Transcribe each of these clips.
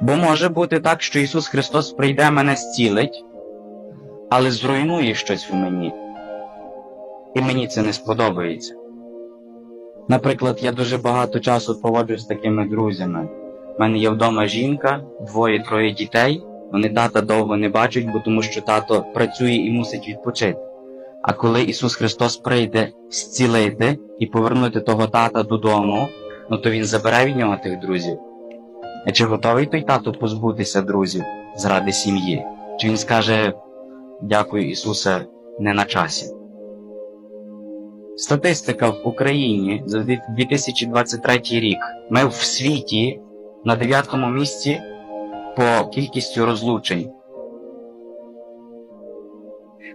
Бо може бути так, що Ісус Христос прийде мене зцілить, але зруйнує щось в мені. І мені це не сподобається. Наприклад, я дуже багато часу проводжу з такими друзями. У мене є вдома жінка, двоє-троє дітей. Вони тата довго не бачать, бо тому що тато працює і мусить відпочити. А коли Ісус Христос прийде зцілити і повернути того тата додому, ну то Він забере від нього тих друзів. А чи готовий той тато позбутися друзів заради сім'ї? Чи він скаже дякую Ісусе, не на часі? Статистика в Україні за 2023 рік. Ми в світі на дев'ятому місці по кількістю розлучень.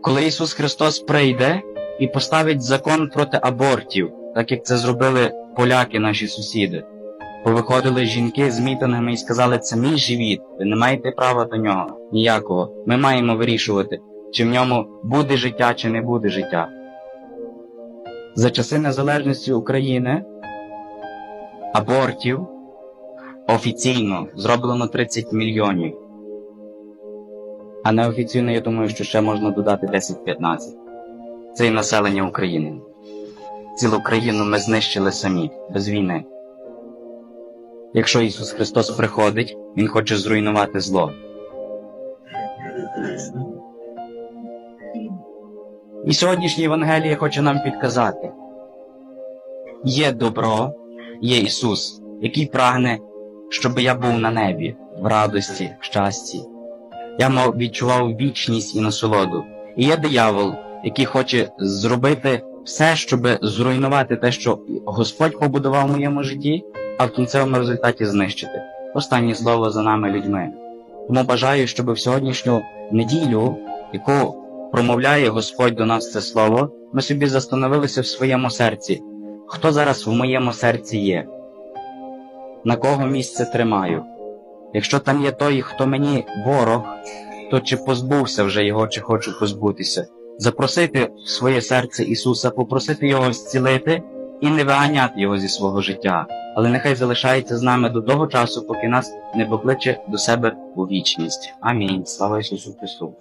Коли Ісус Христос прийде і поставить закон проти абортів, так як це зробили поляки, наші сусіди, повиходили жінки з мітингами і сказали, це мій живіт, ви не маєте права до нього ніякого. Ми маємо вирішувати, чи в ньому буде життя, чи не буде життя. За часи незалежності України абортів офіційно зроблено 30 мільйонів. А неофіційно, я думаю, що ще можна додати 10-15. Це і населення України. Цілу країну ми знищили самі, без війни. Якщо Ісус Христос приходить, Він хоче зруйнувати зло. І сьогоднішнє Євангеліє хоче нам підказати: є добро, є Ісус, який прагне, щоб я був на небі, в радості, в щасті. Я мав відчував вічність і насолоду. І є диявол, який хоче зробити все, щоб зруйнувати те, що Господь побудував в моєму житті, а в кінцевому результаті знищити. Останнє слово за нами людьми. Тому бажаю, щоб в сьогоднішню неділю, яку промовляє Господь до нас це слово, ми собі застановилися в своєму серці. Хто зараз в моєму серці є? На кого місце тримаю? Якщо там є той, хто мені ворог, то чи позбувся вже його, чи хочу позбутися? Запросити в своє серце Ісуса, попросити Його зцілити і не виганяти Його зі свого життя. Але нехай залишається з нами до того часу, поки нас не покличе до себе у вічність. Амінь. Слава Ісусу Христу.